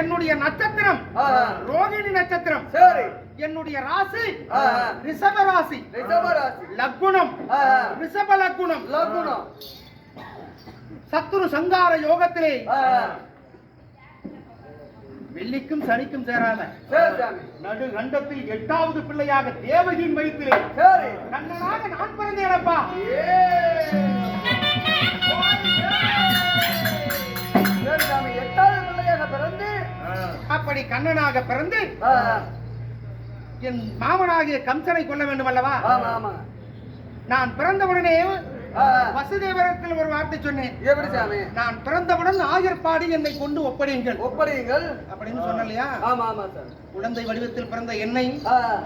என்னுடைய நட்சத்திரம். ரோகிணி நட்சத்திரம். சரி. என்னுடைய ராசி. ரிஷப ராசி. ரிஷபராசி லக்குணம் ஆ, ரிஷப லக்குணம் லகுனம். சத்துரு சங்கார யோகத்திலே. வெள்ளிக்கும் சனிக்கும் சேராத. சரி சாமி. நடு கண்டத்தில் எட்டாவது பிள்ளையாக தேவகியின் வயிற்றிலே. கண்ணனாக நான் பிறந்தேனப்பா. சரி அப்படி கண்ணனாக பிறந்து என் மாமனாகிய கம்சனை கொல்ல வேண்டும் அல்லவா? நான் பிறந்தவுடனே வசுதேவரத்தில் ஒரு வார்த்தை சொன்னேன். நான் பிறந்தவுடன் ஆயர்பாடி என்னை கொண்டு ஒப்படையுங்கள். ஒப்படையுங்கள். அப்படின்னு சொன்னலையா குழந்தை வடிவத்தில் பிறந்த என்னை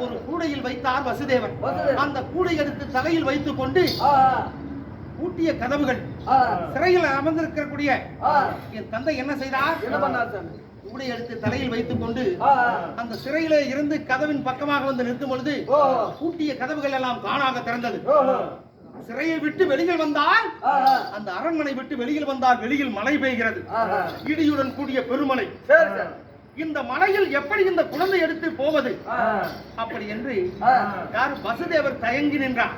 ஒரு கூடையில் வைத்தார் வசுதேவன். அந்த கூடை எடுத்து தலையில் வைத்துக் கொண்டு பூட்டிய கதவுகள் சிறையில் அமர்ந்திருக்கக்கூடிய என் தந்தை என்ன செய்தார்? என்ன பண்ணார் கூடை எடுத்து தலையில் வைத்துக் கொண்டு அந்த சிறையில இருந்து கதவின் பக்கமாக வந்து நிற்கும் பொழுது ஓ பூட்டிய கதவுகள் எல்லாம் தானாக திறந்தது. சிறையை விட்டு வெளியில் வந்தால் அந்த அரண்மனை விட்டு வெளியில் வந்தால் வெளியில் மழை பெய்கிறது. இடியுடன் கூடிய பெருமழை. இந்த மலையில் எப்படி இந்த குழந்தை எடுத்து போவது? அப்படி என்று யார் வசுதேவர் தயங்கி நின்றார்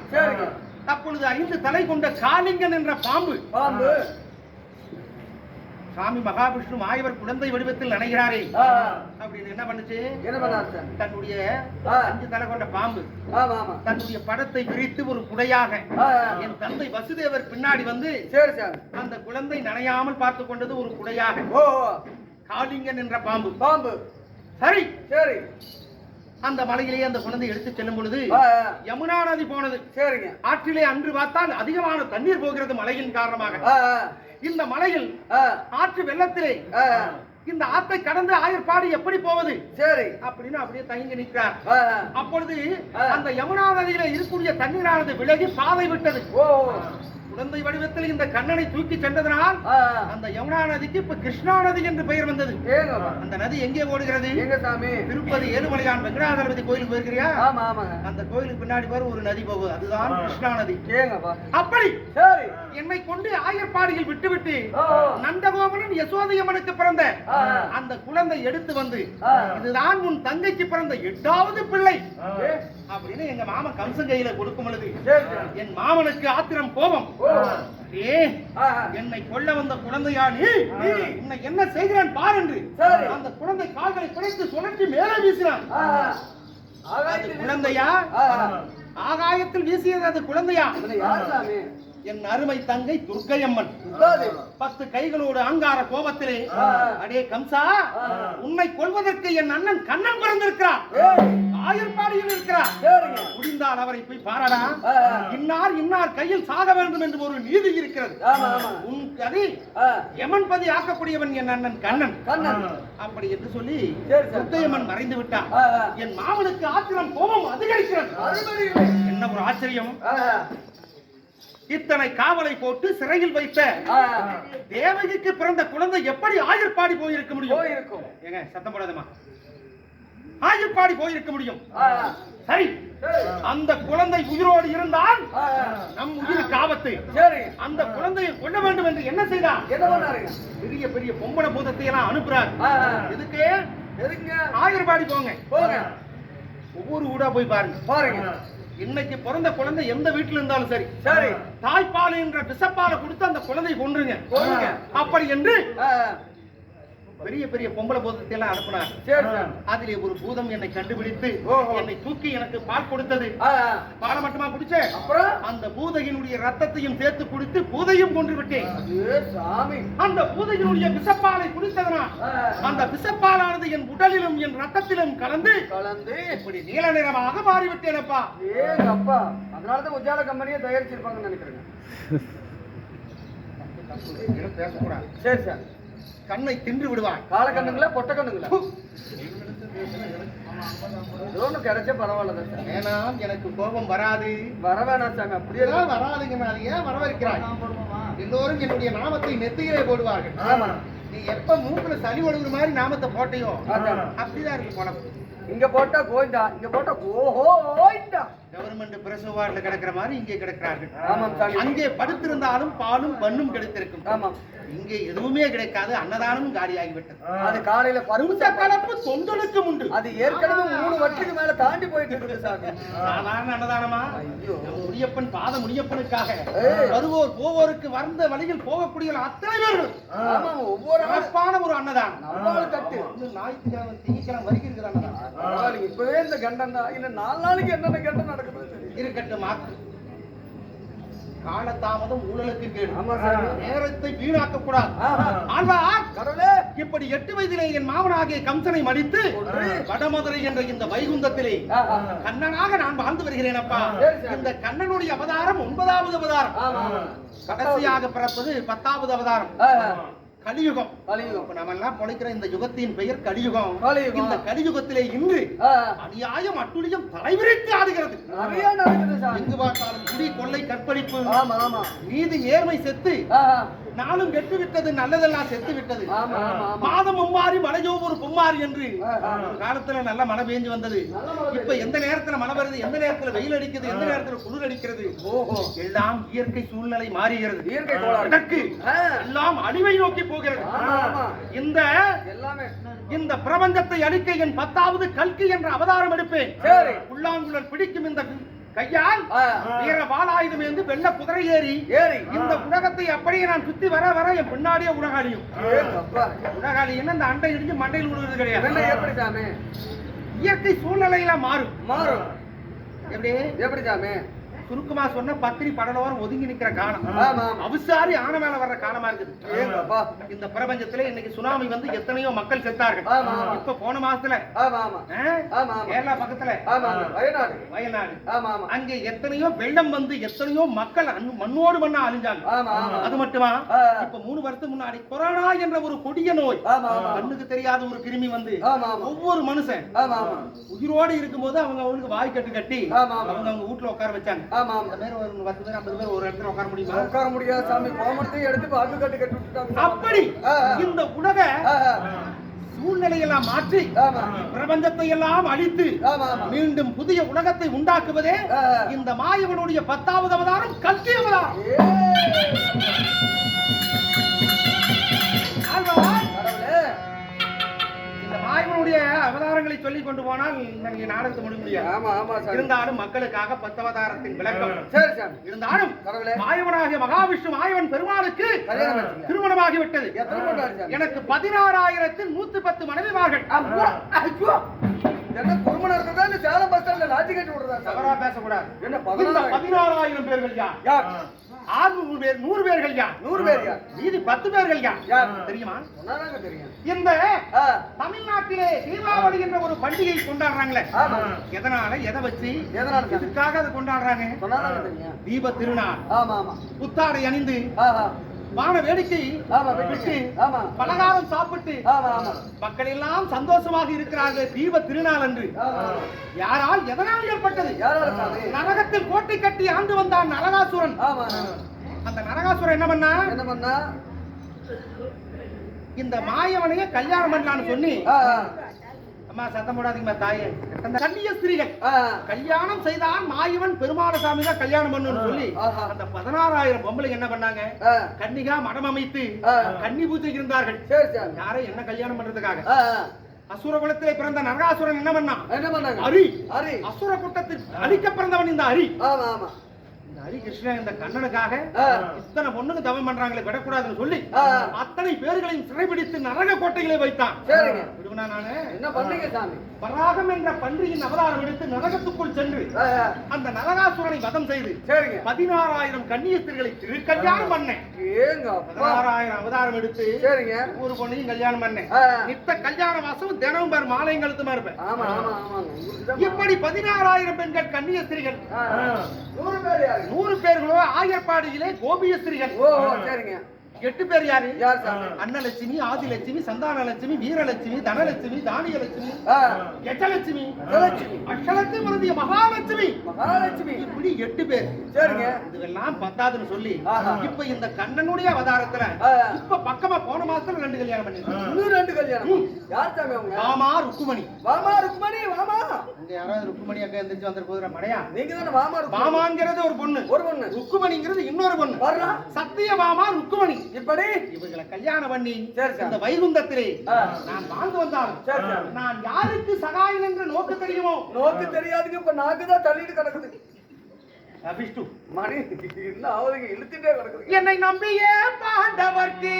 அப்பொழுது ஐந்து தலை கொண்ட காளிங்கன் என்ற பாம்பு பாம்பு. சாமி மகாவிஷ்ணு மாயவர் குழந்தை வடிவத்தில் நினைகிறாரே அப்படின்னு என்ன பண்ணுச்சு? தன்னுடைய. அஞ்சு தலை கொண்ட பாம்பு. தன்னுடைய படத்தை விரித்து ஒரு குடையாக என் தந்தை வசுதேவர் பின்னாடி வந்து சரி சார். அந்த குழந்தை நனையாமல் பார்த்து கொண்டது ஒரு குடையாக. ஓ காளிங்கன் என்ற பாம்பு. பாம்பு. சரி. சரி. அந்த மலையிலேயே அந்த குழந்தை எடுத்து செல்லும் பொழுது யமுனா நதி போனது. சரிங்க. ஆற்றிலே அன்று பார்த்தால் அதிகமான தண்ணீர் போகிறது மழையின் காரணமாக. இந்த மலையில் ஆற்று வெள்ளத்திலே இந்த ஆற்றை கடந்து ஆயர்பாடி எப்படி போவது? சரி. அப்படின்னு அப்படியே தயங்கி நிற்கிறார். அப்பொழுது. அந்த யமுனா நதியில இருக்கக்கூடிய தண்ணீரானது விலகி பாதை விட்டது. ஓ. குழந்தை வடிவத்தில் இந்த கண்ணனை தூக்கி சென்றதனால் அந்த யமுனா நதிக்கு இப்ப கிருஷ்ணா நதி என்று பெயர் வந்தது. அந்த நதி எங்கே ஓடுகிறது? எங்க சாமி? திருப்பதி ஏழுமலையான் வெங்கடாதளபதி கோயிலுக்கு போயிருக்கிறியா அந்த கோயிலுக்கு பின்னாடி வர ஒரு நதி போகுது அதுதான் கிருஷ்ணா நதி. அப்படி சரி. என்னை கொண்டு ஆயர்பாடியில் விட்டுவிட்டு நந்தகோபனும் யசோதையம்மனுக்கு பிறந்த. அந்த குழந்தை எடுத்து வந்து. இதுதான் உன் தங்கைக்கு பிறந்த எட்டாவது பிள்ளை. அப்படின்னு எங்க மாமன் கம்சன் கையில கொடுக்கும் பொழுது என் மாமனுக்கு ஆத்திரம் கோபம். என்னை கொல்ல வந்த குழந்தையா நீ? உன்னை என்ன செய்கிறான் பார் என்று. அந்த குழந்தை கால்களை குறைத்து சுழற்றி மேலே வீசினான். குழந்தையா? ஆகாயத்தில் வீசியது அது குழந்தையா? என் அருமை தங்கை துர்க்கையம்மன். பத்து கைகளோடு அங்கார கோபத்திலே. அடே கம்சா. உன்னை கொல்வதற்கு என் அண்ணன் கண்ணன் பிறந்திருக்கிறார் ஏய், ஆயர்பாடியில் இருக்கிறார். முடிந்தால் அவரை போய் பாரடா. இன்னார் இன்னார் கையில் சாக வேண்டும் என்று ஒரு நீதி இருக்கிறது. உன் கதி யமன் பதி ஆக்கக்கூடியவன் என் அண்ணன் கண்ணன். கண்ணன். அப்படி என்று சொல்லி. முத்தையம்மன் மறைந்து ஆ. என் மாமனுக்கு ஆத்திரம் கோபம் அதிகரிக்கிறது. என்ன ஒரு ஆச்சரியம்? இத்தனை காவலை போட்டு சிறையில் வைத்த தேவகிக்கு பிறந்த குழந்தை எப்படி ஆயர்பாடி போயிருக்க முடியும்? சத்தம் போடாதம்மா. ஆயர்பாடி போயிருக்க முடியும். சரி. அந்த குழந்தை உயிரோடு இருந்தால் நம் உயிருக்கு ஆபத்து சரி. அந்த குழந்தையை கொல்ல வேண்டும் என்று என்ன செய்தார்? பெரிய பெரிய பொம்பளை பூதத்தை எல்லாம் அனுப்புறார். எதுக்குங்க ஆயர்பாடி போங்க. போங்க. ஒவ்வொரு வீடா போய் பாருங்க. பாருங்க. இன்னைக்கு பிறந்த குழந்தை எந்த வீட்டுல இருந்தாலும் சரி. சரி. தாய்ப்பால் என்ற விஷப்பாலை கொடுத்து அந்த குழந்தையை கொன்றுங்க. அப்படி என்று பெரிய பெரிய பொம்பளை பூதத்தை எல்லாம் அனுப்பினார். அதிலே ஒரு பூதம் என்னை கண்டுபிடித்து. என்னை தூக்கி எனக்கு பால் கொடுத்தது. பாலை மட்டுமா குடிச்சேன் அப்புறம்? அந்த பூதையினுடைய ரத்தத்தையும் சேர்த்து குடித்து பூதையும் கொன்று விட்டேன். ஏ, அந்த பூதையினுடைய விஷப்பாலை குடித்ததனால் ஆ, அந்த விஷப்பாலானது என் உடலிலும் என் ரத்தத்திலும் கலந்து கலந்து? இப்படி நீல நிறமாக மாறிவிட்டேனப்பா. ஏங்க அப்பா அதனாலதான் உஜால கம்பெனியை தயாரிச்சிருப்பாங்கன்னு பேசக்கூடாது சரி சார். கண்ணை தின்று விடுவாய் கால கண்ணுங்களா பொட்ட கண்ணுங்களா? ஒண்ணு கிடைச்சா பரவாயில்ல வேணாம் எனக்கு கோபம் வராது. வர வேணாம் சாமி அப்படியே ஏன் வராதுங்க நான் ஏன் வரவேற்கிறாய்? எல்லோரும் என்னுடைய நாமத்தை நெத்தியிலே போடுவார்கள். ஆமா. நீ எப்ப மூக்குல சளி ஒழுங்குற மாதிரி நாமத்தை போட்டையோ. அப்படிதான் இருக்கு பணம் இங்க போட்டா கோயிந்தா இங்க போட்டா கோயிந்தா கவர்மெண்ட் பிரசவ வார்டுல கிடக்கிற மாதிரி இங்கே கிடக்கிறார்கள். ஆமாம் சாமி. அங்கே படுத்திருந்தாலும் பாலும் பண்ணும் கிடைத்திருக்கும். ஆமாம். இங்கே எதுவுமே கிடைக்காது அன்னதானமும் காலியாகிவிட்டது. அது காலையில பருவ இந்த கலப்பு தொண்டலுக்கும் உண்டு அது ஏற்கனவே மூணு வட்டுக்கு மேல தாண்டி போயிட்டு இருக்கு சாமி. சாதாரண அன்னதானமா? முனியப்பன் பாத முனியப்பனுக்காக. வருவோர் போவோருக்கு வந்த வழியில் போகக்கூடிய அத்தனை பேர்கள். ஆமா ஒவ்வொரு சிறப்பான ஒரு அன்னதானம். நம்மளால தட்டு ஞாயிற்றுக்கிழமை திங்கக்கிழமை வரைக்கும் இருக்கிற அன்னதானம். இப்பவே இந்த கண்டம் தான். இன்னும் நாலு நாளைக்கு என்னென்ன கண்டம் நடக்குது இருக்கட்டும் மாக்கு காலதாமதம் ஊழலுக்கு கேடு. நேரத்தை வீணாக்க கூடாது ஆஹா. ஆழ்வார் கடவுளே இப்படி எட்டு வயதிலே என் மாமனாகிய கம்சனை மடித்து. வடமதுரை என்ற இந்த வைகுந்தத்திலே. கண்ணனாக நான் வாழ்ந்து வருகிறேன் அப்பா. இந்த கண்ணனுடைய அவதாரம் ஒன்பதாவது அவதாரம் கடைசியாக பிறப்பது பத்தாவது அவதாரம். கலியுகம். கலியுகம். நம்ம எல்லாம் பொழைக்கிற இந்த யுகத்தின் பெயர் கலியுகம். கலியுகம். இந்த கலியுகத்திலே இன்று. அநியாயம் அட்டுழியம் தலைவிரித்து ஆடுகிறது. எங்கு பார்த்தாலும் குடி கொள்ளை கற்பழிப்பு. ஆமா ஆமா. நீதி நேர்மை செத்து நாளும் கெட்டு விட்டது நல்லதெல்லாம் செத்து விட்டது மாதம் மும்மாறி மழையோ ஒரு பொம்மாறி என்று. ஒரு காலத்துல நல்ல மழை பெஞ்சு வந்தது. இப்ப எந்த நேரத்துல மழை வருது எந்த நேரத்துல வெயில் அடிக்குது எந்த நேரத்துல குளிர் அடிக்கிறது ஓஹோ எல்லாம் இயற்கை சூழ்நிலை மாறுகிறது இயற்கை கோளாறு. ஆ. எல்லாம் அழிவை நோக்கி போகிறது இந்த எல்லாமே இந்த பிரபஞ்சத்தை அழிக்க என் பத்தாவது கல்கி என்ற அவதாரம் எடுப்பேன். புல்லாங்குழல் பிடிக்கும் இந்த கையால். வீர வாளாயுதம் என்று வெள்ள குதிரை ஏறி ஏறி. இந்த உலகத்தை அப்படியே நான் சுத்தி வர வர என் பின்னாடியே உலகாளியும். ஏங்க அப்பா. உலகாளி என்ன இந்த அண்டை இடிஞ்சு மண்டையில் விழுகிறது கிடையாது. எப்படி சாமி? இயற்கை சூழ்நிலையில மாறும். மாறும். எப்படி? எப்படி சாமி? சுருக்கமா சொன்ன பத்திரி படலோரம் ஒதுங்கி நிக்கிற காலம் அவிசாரி ஆன மேல வர்ற காலமா இருக்குது. இந்த பிரபஞ்சத்துல இன்னைக்கு சுனாமி வந்து எத்தனையோ மக்கள் செத்தார்கள். இப்ப போன மாசத்துல கேரளா பக்கத்துல வயநாடு அங்கே எத்தனையோ வெள்ளம் வந்து எத்தனையோ மக்கள் மண்ணோடு மண்ணா அழிஞ்சாங்க அது மட்டுமா. இப்ப மூணு வருஷத்துக்கு முன்னாடி கொரோனா என்ற ஒரு கொடிய நோய் கண்ணுக்கு தெரியாத ஒரு கிருமி வந்து ஒவ்வொரு மனுஷன் உயிரோடு இருக்கும்போது அவங்க அவங்களுக்கு வாய் கட்டு கட்டி. அவங்க அவங்க வீட்டுல உட்கார வச்சாங்க ஆமா அந்த பேர் ஒரு பத்து பேர் ஐம்பது பேர் ஒரு இடத்துல உட்கார முடியுமா உட்கார முடியாது சாமி கோமரத்தையும் எடுத்து வாக்கு கட்டு கட்டி விட்டுட்டாங்க சாமி. அப்படி ஆ, ஆ. இந்த உலக ஆ, ஆ. சூழ்நிலையெல்லாம் மாற்றி ஆமா பிரபஞ்சத்தை எல்லாம் அழித்து மீண்டும் புதிய உலகத்தை உண்டாக்குவதே. இந்த மாயவனுடைய பத்தாவது அவதாரம் கல்கி அவதாரம் மாயவனுடைய அவதாரங்களை சொல்லிக் கொண்டு போனால் இங்கே நாடகத்தை முடிய முடியாது. ஆமா ஆமா சாமி இருந்தாலும் மக்களுக்காக பத்தவதாரத்தின் விளக்கம். சரி சாமி இருந்தாலும் மாயவனாகிய மகாவிஷ்ணு மாயவன் பெருமாளுக்கு. திருமணமாகிவிட்டது. எனக்கு பதினாறாயிரத்தில் நூத்தி பத்து மனைவிமார்கள். என்ன குடும்பம் இருக்கிறதா இல்ல சேலம் பஸ் ஸ்டாண்ட்ல லாட்சி கட்டி விடுறதா தவறா பேசக்கூடாது. என்ன பதினாறாயிரம்? பேர்கள் யார்? ஆறுநூறு பேர் நூறு பேர்கள் யார்? நூறு பேர் யார்? மீதி பத்து பேர்கள் யார்? யார்? தெரியுமா? தெரியும். இந்த தமிழ்நாட்டிலே தீபாவளி என்ற ஒரு பண்டிகை கொண்டாடுறாங்களே. எதனால? எதை வச்சு? எதனால எதுக்காக அதை கொண்டாடுறாங்க? தீப திருநாள். ஆமா ஆமா. புத்தாடை அணிந்து வான வேடிக்கை பலகாரம் சாப்பிட்டு மக்கள் எல்லாம் சந்தோஷமாக இருக்கிறார்கள் தீப திருநாள் அன்று. யாரால் எதனால் ஏற்பட்டது? நரகத்தில் கோட்டை கட்டி ஆண்டு வந்தான் நரகாசுரன். அந்த நரகாசுரன் என்ன பண்ணா? என்ன பண்ணா? இந்த மாயவனைய கல்யாணம் பண்ணலான்னு சொல்லி அம்மா சத்தம் போடாதீங்கம்மா தாயே. அந்த கண்ணிய ஸ்திரீகள். ஆ, கல்யாணம் செய்தான் மாயவன் பெருமாளசாமி தான் கல்யாணம் பண்ணணும்னு சொல்லி. அந்த பதினாறாயிரம் பொம்பளை என்ன பண்ணாங்க? கன்னிகா மடம் அமைத்து. கன்னி பூஜை இருந்தார்கள். யாரை என்ன கல்யாணம் பண்றதுக்காக. அசுர குலத்திலே பிறந்த நரகாசுரன் என்ன பண்ணான்? என்ன பண்ணாங்க? அரி. அரி. அசுர கூட்டத்தில் அழிக்க பிறந்தவன் இந்த அரி. ஆமா ஆமா. இந்த ஹரி கிருஷ்ணன் இந்த கண்ணனுக்காக. இத்தனை பொண்ணுங்க தவம் பண்றாங்களே விடக்கூடாதுன்னு சொல்லி. அத்தனை பேர்களையும் சிறைபிடித்து நரக கோட்டைகளை வைத்தான். விடுவனா நானு என்ன பண்ணீங்க சாமி? வராகம் என்ற பன்றியின் அவதாரம் எடுத்து நரகத்துக்குள் சென்று. அந்த நரகாசுரனை வதம் செய்து சரிங்க. பதினாறாயிரம் கன்னியஸ்திரிகளை திருக்கல்யாணம் பண்ணேன். ஏங்க பதினாறாயிரம் அவதாரம் எடுத்து சரிங்க. ஒவ்வொரு பொண்ணையும் கல்யாணம் பண்ணேன். ஆ, நித்த கல்யாண வாசம் தினமும் பார் மாலையும் கழுத்துமா இருப்பேன் ஆமா இப்படி பதினாறாயிரம் பெண்கள் கன்னியஸ்திரிகள். நூறு பேர் நூறு பேர்களோ ஆயர்பாடியிலே கோபியஸ்திரிகள். ஓ, சரிங்க. எட்டு பேர் யாரு? யார் சாமி அன்னலட்சுமி ஆதிலட்சுமி சந்தானலட்சுமி வீரலட்சுமி தனலட்சுமி தானியலட்சுமி எட்டலட்சுமி. அஷ்டலட்சுமி மருந்திய மகாலட்சுமி. மகாலட்சுமி. இப்படி எட்டு பேர். சரிங்க. இதெல்லாம் பத்தாதுன்னு சொல்லி. இப்ப இந்த கண்ணனுடைய அவதாரத்துல. இப்ப பக்கமா போன மாசத்துல ரெண்டு கல்யாணம் இன்னும் ரெண்டு கல்யாணம். யார் சாமி அவங்க? வாமா ருக்குமணி. வாமா ருக்மணி வாமா. அங்க யாராவது ருக்குமணி அங்க எந்திரிச்சு வந்துட்டு போதுற மடையா? நீங்க தானே வாமா ருக்மணி மாமாங்கிறது ஒரு பொண்ணு. ஒரு பொண்ணு. ருக்குமணிங்கிறது இன்னொரு பொண்ணு. வர்றா. சத்திய மாமா ருக்குமணி. இப்படி இவர்களை கல்யாணம் பண்ணி. இந்த வைகுந்தத்திலே. நான் வாழ்ந்து வந்தால் சரி, சரி. நான் யாருக்கு சகாயம் என்று நோக்க தெரியுமோ நோக்கு தெரியாதுங்க இப்ப நாக்கு தான் தள்ளிட்டு கிடக்குது விஷ்ணு மணி என்ன இழுத்துட்டே கிடக்குது என்னை நம்பிய பாண்டவர்க்கு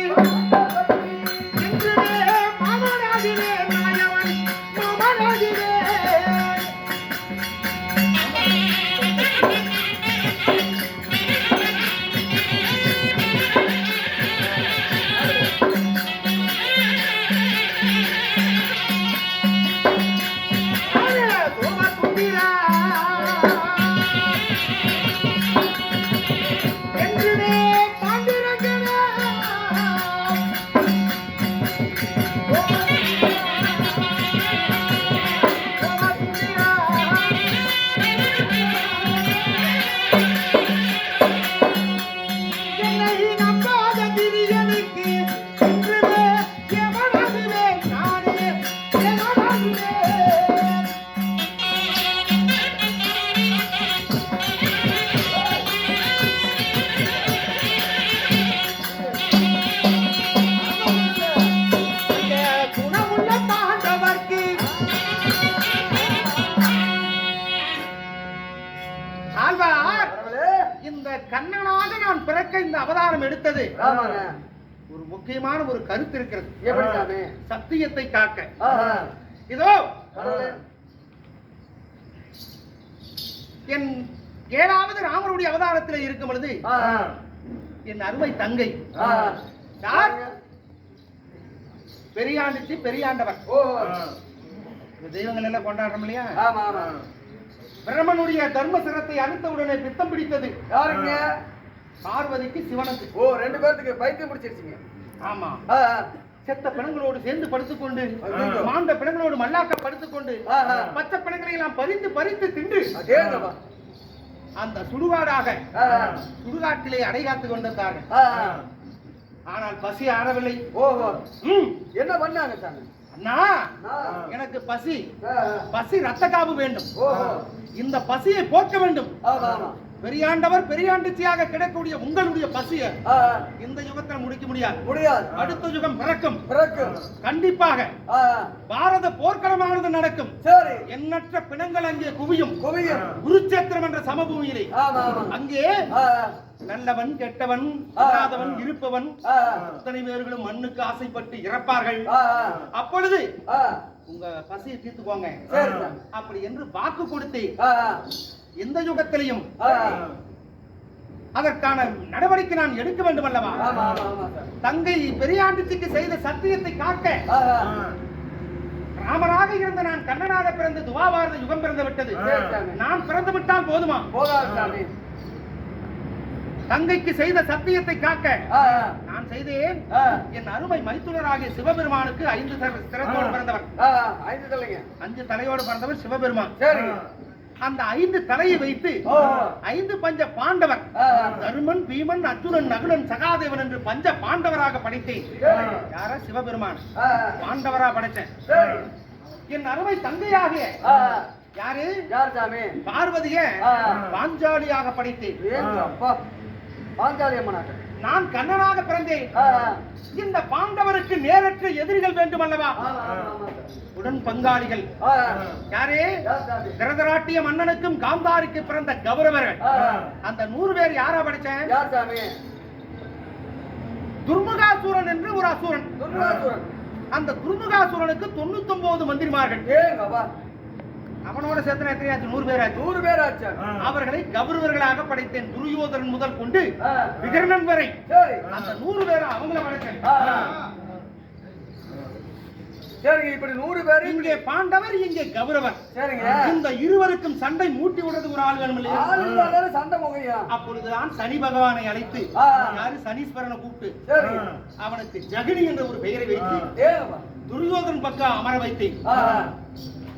அவதாரம் எடுத்தது. ஒரு முக்கியமான ஒரு கருத்து இருக்கிறது. சத்தியத்தை காக்க. இதோ. என் ஏழாவது ராமருடைய அவதாரத்தில் இருக்கும் பொழுது. என் அருமை தங்கை. யார்? பெரியாண்டுச்சு பெரியாண்டவர் தெய்வங்கள் எல்லாம் கொண்டாடுறோம் இல்லையா? பிரம்மனுடைய தர்ம சிரத்தை அறுத்த உடனே பித்தம் பிடித்தது. யாருங்க? பார்வதிக்கு சிவனுக்கு ஓ ரெண்டு பேர்த்துக்கு பைத்தியம் பிடிச்சிருச்சுங்க ஆமா. செத்த பிணங்களோடு சேர்ந்து படுத்துக்கொண்டு. மாண்ட பிணங்களோடு மல்லாக்க படுத்துக்கொண்டு. பச்சை பிணங்களை எல்லாம் பறித்து பறித்து தின்று. அந்த சுடுகாடாக. சுடுகாட்டிலே அடைகாத்து கொண்டிருந்தார்கள். ஆனால் பசி ஆறவில்லை ஓஹோ என்ன பண்ணாங்க சாமி அண்ணா. எனக்கு பசி. பசி ரத்த காவு வேண்டும் ஓஹோ இந்த பசியை போக்க வேண்டும் பெரியாண்டவர் பெரியாண்டுச்சியாக கிடைக்கக்கூடிய உங்களுடைய பசியை. இந்த யுகத்தில் முடிக்க முடியாது முடியாது அடுத்த யுகம் பிறக்கும் பிறக்கும் கண்டிப்பாக. பாரத போர்க்களமானது நடக்கும் சரி எண்ணற்ற பிணங்கள் அங்கே குவியும் குவியும் குருச்சேத்திரம் என்ற சமபூமியிலே அங்கே. நல்லவன் கெட்டவன். இல்லாதவன் இருப்பவன். அத்தனை பேர்களும் மண்ணுக்கு ஆசைப்பட்டு இறப்பார்கள். அப்பொழுது. உங்க பசியை தீர்த்துக்கோங்க. அப்படி என்று வாக்கு கொடுத்து ஆஹா. எந்த யுகத்திலையும். அதற்கான நடவடிக்கை நான் எடுக்க வேண்டும் அல்லவா தங்கை பெரியாண்டுச்சிக்கு செய்த சத்தியத்தை காக்க. ராமராக இருந்த நான் கண்ணனாக பிறந்து துவாபாரத யுகம் பிறந்து விட்டது. நான் பிறந்து விட்டால் போதுமா தங்கைக்கு செய்த சத்தியத்தை காக்க. நான் செய்தேன். என் அருமை மைத்துனராகிய சிவபெருமானுக்கு ஐந்து சிரத்தோடு பிறந்தவர். ஐந்து தலையோடு பிறந்தவர் சிவபெருமான் அந்த ஐந்து தலையை வைத்து. ஐந்து பஞ்ச பாண்டவர். தருமன் பீமன் அர்ஜுனன் நகுலன் சகாதேவன் என்று பஞ்ச பாண்டவராக படைத்தேன். யார சிவபெருமான். பாண்டவரா சரி என் அருமை தந்தையாகிய ஆஹா. யாரு யார் சாமி பார்வதிய. பாஞ்சாலியாக படைத்தேன் பாஞ்சாலி அம்மனாட்ட நான் கண்ணனாக பிறந்தேன். இந்த பாண்டவருக்கு நேரற்ற எதிரிகள் வேண்டும் அல்லவா. உடன் பங்காளிகள். யாரே? கிரதராட்டிய மன்னனுக்கும் காந்தாரிக்கு பிறந்த கௌரவர்கள். அந்த நூறு பேர் யாரா படிச்சேன்? துர்முகாசூரன் என்று ஒரு அசுரன். அந்த துர்முகாசூரனுக்கு தொண்ணூத்தி ஒன்பது மந்திரிமார்கள் அவனோட சேர்த்து எத்தனையாச்சு? நூறு பேர் ஆச்சு நூறு பேர் ஆச்சா அவர்களை கௌரவர்களாக படைத்தேன் துரியோதரன் முதல் கொண்டு. விகர்ணன் வரை. அந்த நூறு பேரை அவங்கள ஆஹா. சரிங்க இப்படி நூறு பேர் இங்கே பாண்டவர் இங்கே கௌரவர். சரிங்க. இந்த இருவருக்கும் சண்டை மூட்டி விடுறது ஒரு ஆள் வேணும் இல்லையா? சண்டை முகையா அப்பொழுதுதான் சனி பகவானை அழைத்து. யாரு? சனீஸ்வரனை கூப்பிட்டு அவனுக்கு ஜகினி என்ற ஒரு பெயரை வைத்து துரியோதன் பக்கம் அமர வைத்தேன்.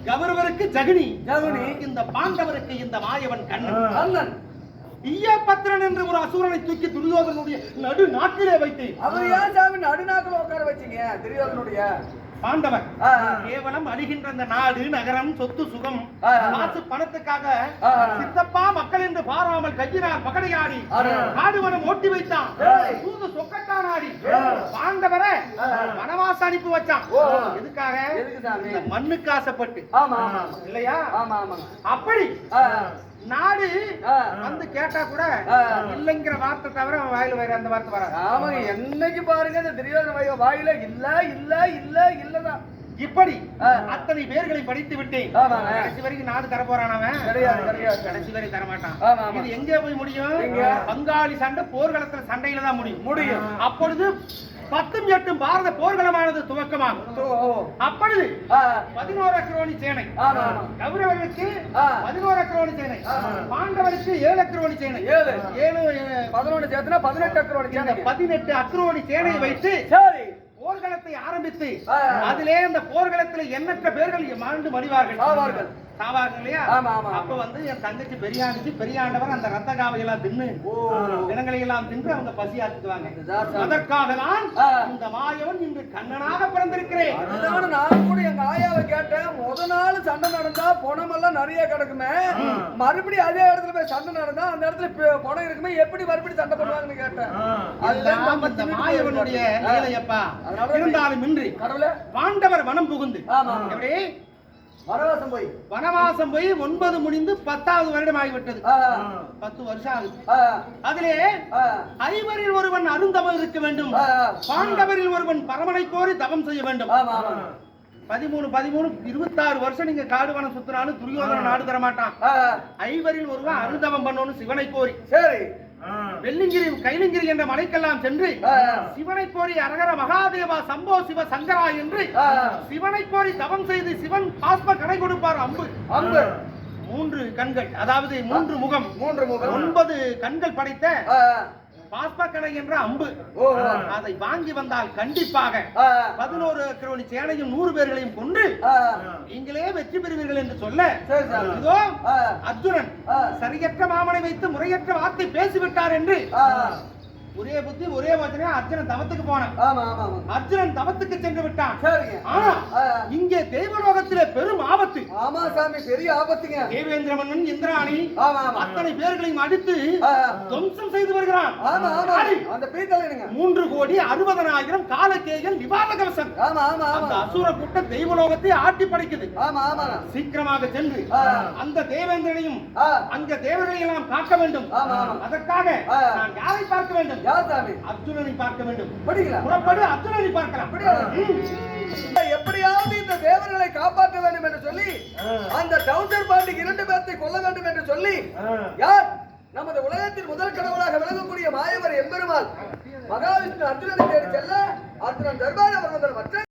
கௌரவருக்கு ஜகினி. ஜகுனி இந்த பாண்டவருக்கு இந்த மாயவன் கண்ணன். கண்ணன். ஈயபத்திரன் என்ற ஒரு அசுரனை தூக்கி துரியோதனுடைய நடு நாட்டிலே வைத்தேன். அவர் ஏன் சாமி நடுநாக்கில் உட்கார வச்சீங்க துரியோதனுடைய? ஆ. கேவலம் அழிகின்ற அந்த நாடு நகரம் சொத்து சுகம். காசு பணத்துக்காக. சித்தப்பா மக்கள் என்று பாராமல் கையினால் பகடையாடி. காடுவனம் ஓட்டி வைத்தான். தூது சொக்கட்டான் ஆடி. பாண்டவரை. வனவாசம் அனுப்பி வச்சான். எதுக்காக? இந்த மண்ணுக்கு ஆசைப்பட்டு இல்லையா அப்படி நாடு. வந்து கேட்டா கூட. இல்லைங்கிற வார்த்தை தவிர அவன் வாயில வேற அந்த வார்த்தை வராது ஆமாங்க என்னைக்கு பாருங்க இந்த துரியோதன வாய் வாயில இல்ல இல்ல இல்ல இல்லதான் இப்படி. அத்தனை பேர்களை படித்து விட்டேன். கடைசி வரைக்கும் நாடு தர போறான் அவன் கிடையாது கிடையாது கடைசி வரை தர மாட்டான் ஆமா, ஆமா. இது எங்க போய் முடியும்? பங்காளி சண்டை போர்க்களத்துல சண்டையில தான் முடியும் முடியும். அப்பொழுது பத்தும் எட்டும் பாரத போர்க்களமானது துவக்கமாகும். அப்பொழுது பதினோரு அக்ரோணி சேனை. கௌரவர்களுக்கு. பதினோரு அக்ரோணி சேனை. பாண்டவருக்கு ஏழு அக்ரோணி சேனை. ஏழு. ஏழு பதினொன்று சேர்த்துனா பதினெட்டு இந்த சேர்ந்து பதினெட்டு அக்ரோணி சேனை வைத்து சரி. போர்க்களத்தை ஆரம்பித்து. அதிலே அந்த போர்க்களத்தில் எண்ணற்ற பேர்கள் மாண்டு மடிவார்கள். சாவார்கள் இல்லையா. அப்ப வந்து என் தங்கச்சி பெரியாண்டிச்சு பெரியாண்டவர் அந்த ரத்த காவை எல்லாம் தின்னு தினங்களை எல்லாம் தின்று அவங்க பசி ஆத்துக்குவாங்க. அதற்காக தான். இந்த மாயவன் இன்று கண்ணனாக பிறந்திருக்கிறேன். அதுதான் நான் கூட எங்க ஆயாவை கேட்டேன். முத நாள் சண்டை நடந்தா பணமெல்லாம் நிறைய கிடக்குமே. மறுபடியும் அதே இடத்துல போய் சண்டை நடந்தா அந்த இடத்துல பணம் இருக்குமே. எப்படி மறுபடியும் சண்டை பண்ணுவாங்கன்னு கேட்டேன். அதுதான் இந்த மாயவனுடைய அதனால இருந்தாலும் இன்றி கடவுளே. பாண்டவர் வனம் புகுந்து. எப்படி? வனவாசம் போய். வனவாசம் போய் ஒன்பது முடிந்து பத்தாவது வருடம் ஆகிவிட்டது. பத்து வருஷம் ஆகுது. அதிலே ஐவரில் ஒருவன் அருந்தவன் இருக்க வேண்டும். பாண்டவரில் ஒருவன் பரமனை கோரி தவம் செய்ய வேண்டும். பதிமூணு பதிமூணு இருபத்தாறு வருஷம் நீங்க காடுவனம் சுத்தினாலும் துரியோதன நாடு தர மாட்டான் ஐவரில் ஒருவன் அருந்தவம் பண்ணணும் சிவனை கோரி சரி. வெள்ளிங்கிரி கைலிங்கிரி என்ற மலைக்கெல்லாம் சென்று சிவனை கோரி அரகர மகாதேவா சம்போ சிவ சங்கரா என்று சிவனை கோரி தவம் செய்து சிவன் பாஸ்ப கடை கொடுப்பார் அம்பு. அம்பு. மூன்று கண்கள் அதாவது மூன்று முகம். மூன்று முகம். ஒன்பது கண்கள் படைத்த ஆ, பாஸ்ப கடை என்ற அம்பு. அதை வாங்கி வந்தால் கண்டிப்பாக பதினோரு கிரோனி சேனையும் நூறு பேர்களையும் ஆ, நீங்களே வெற்றி பெறுவீர்கள் என்று சொல்ல. இதோ அர்ஜுனன் சரியற்ற மாமனை வைத்து முறையற்ற வார்த்தை பேசிவிட்டார் என்று ஒரே புத்தி ஒரே வச்சனே அர்ஜுனன் தவத்துக்கு போனான். ஆமா ஆமா ஆமா. அர்ஜுனன் தவத்துக்கு சென்று விட்டான். சரிங்க. ஆனா இங்கே தேவலோகத்திலே பெரும் ஆபத்து. ஆமா சாமி பெரிய ஆபத்துங்க. தேவேந்திர மன்னன் இந்திராணி ஆமா ஆமா. அத்தனை பேர்களையும் அடித்து துவம்சம் செய்து வருகிறான். ஆமா ஆமா? அந்த பீத்தலைனுங்க மூன்று கோடி அறுபதனாயிரம் காலக்கேயல் நிவாரண கவசம். ஆமா ஆமா அந்த அசுர கூட்ட தெய்வலோகத்தை ஆட்டி படைக்குது. ஆமா ஆமா. சீக்கிரமாக சென்று. அந்த தேவேந்திரனையும் அங்க தேவர்களை எல்லாம் காக்க வேண்டும். ஆமா, ஆமா. அதற்காக. நான் யாரை பார்க்க வேண்டும்? யார் சாமி? அர்ஜுனனை பார்க்க வேண்டும். படிங்களா புறப்படு அர்ஜுனனை பார்க்கலாம். அப்படியா? ம். எப்படியாவது இந்த தேவர்களை காப்பாற்ற வேண்டும் என்று சொல்லி அந்த டவுன்சர் பாண்டிக்கு இரண்டு பேர்த்தை கொல்ல வேண்டும் என்று சொல்லி யார்? நமது உலகத்தின் முதல் கடவுளாக விளங்கக்கூடிய மாயவர் எம்பெருமாள். மகாவிஷ்ணு அர்ஜுனனை தேடி செல்ல அர்ஜுனன் தர்பார் அவர் மற்ற